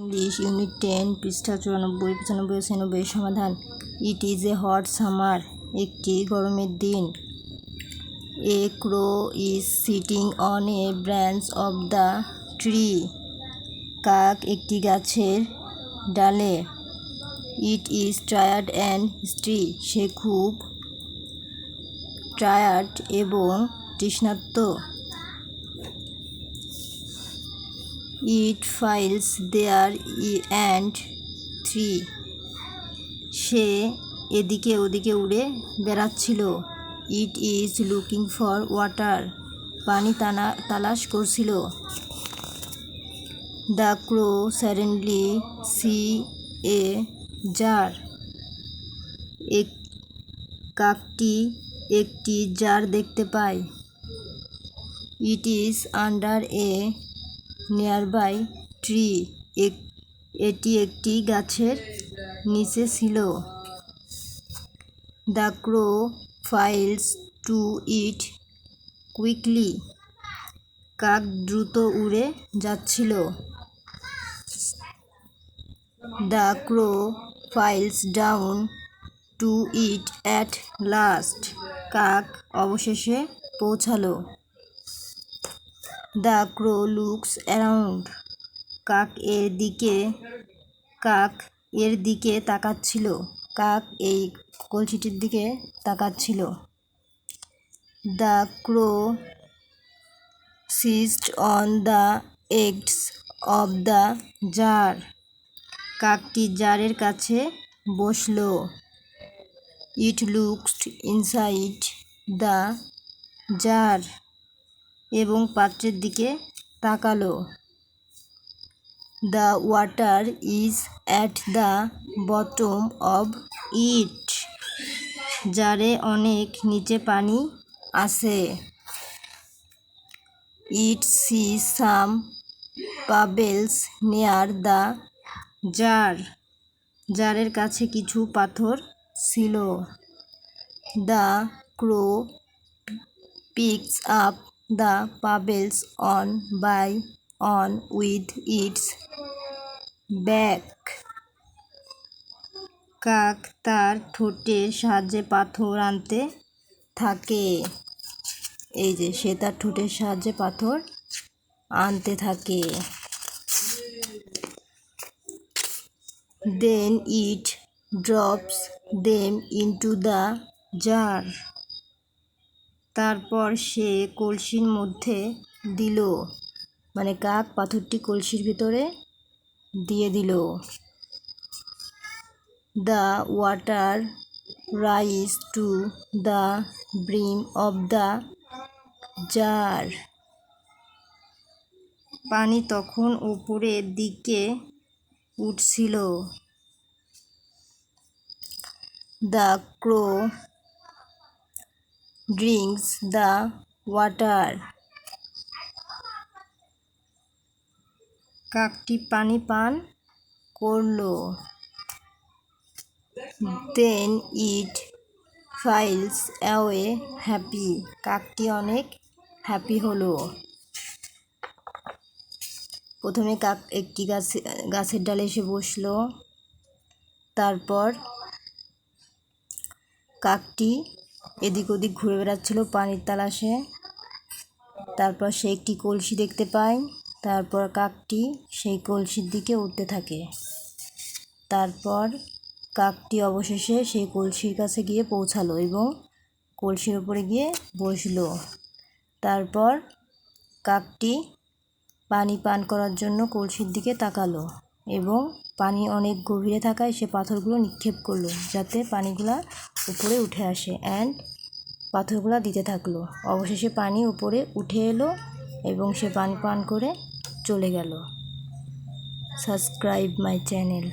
English unit ten পৃষ্ঠা চুরানব্বই, পঁচানব্বই ছিয়ানব্বই সমাধান। It is a hot summer একটি গরমের দিন। A crow is sitting on a branch of the tree কাক একটি গাছের ডালে। ইট ইজ টায়ার্ড অ্যান্ড স্ট্রি সে খুব টায়ার্ড এবং তৃষ্ণার্ত। It flies there and three. সে এদিকে ওদিকে উড়ে বেড়াচ্ছিল। It is looking for water. পানি টানা তালাশ করছিল। The crow suddenly see a jar. এক কাকটি একটি জার দেখতে পায়। It is under a nearby tree এক, এটি একটি গাছের নিচে ছিল। The crow flies to it quickly কাক দ্রুত উড়ে যাচ্ছিল। The crow flies down to it at last কাক অবশেষে পৌঁছালো। The crow looks around. কাক এর দিকে, কাক এর দিকে তাকাচ্ছিল। কাক এই কলসিটির দিকে তাকাচ্ছিল। The crow sits on the edge of the jar. কাকটি জারের কাছে বসল। It looks inside the jar. এবং পাত্রের দিকে তাকালো। The water is at the bottom of it জারে অনেক নিচে পানি আছে। ইট see some পাবেলস near the jar জারের কাছে কিছু পাথর ছিল। The crow picks up the pebbles one by one with its beak কাক তার ঠোঁটের সাহায্যে পাথর আনতে থাকে। এই যে, সে তার ঠোঁটের সাহায্যে পাথর আনতে থাকে। Then it drops them into the jar তারপর সে কলসির মধ্যে দিল মানে কাক পাথরটি কলসির ভিতরে দিয়ে দিল। The water rise to the brim of the jar. পানি তখন উপরের দিকে উঠছিল। The crow drinks the water কাকটি পানি পান করল। Then it flies away happy কাকটি অনেক হ্যাপি হলো। প্রথমে কাক একটি গাছে, গাছের ডালে এসে বসল। তারপর কাকটি এদিক ওদিক ঘুরে বেড়াচ্ছিল, পানির তালাশে। তারপর সে একটি কলসি দেখতে পায়, তারপর কাকটি সেই কলসির দিকে উঠতে থাকে। তারপর কাকটি অবশেষে সেই কলসির কাছে গিয়ে পৌঁছালো এবং কলসির ওপরে গিয়ে বসল। তারপর কাকটি পানি পান করার জন্য কলসির দিকে তাকালো এবং পানি অনেক গভীরে থাকায় সে পাথরগুলো নিক্ষেপ করল, যাতে পানিগুলা উপরে উঠে আসে অ্যান্ড পাথরগুলো দিতে থাকল। অবশেষে পানি উপরে উঠে এলো এবং সে পান পান করে চলে গেল। Subscribe my channel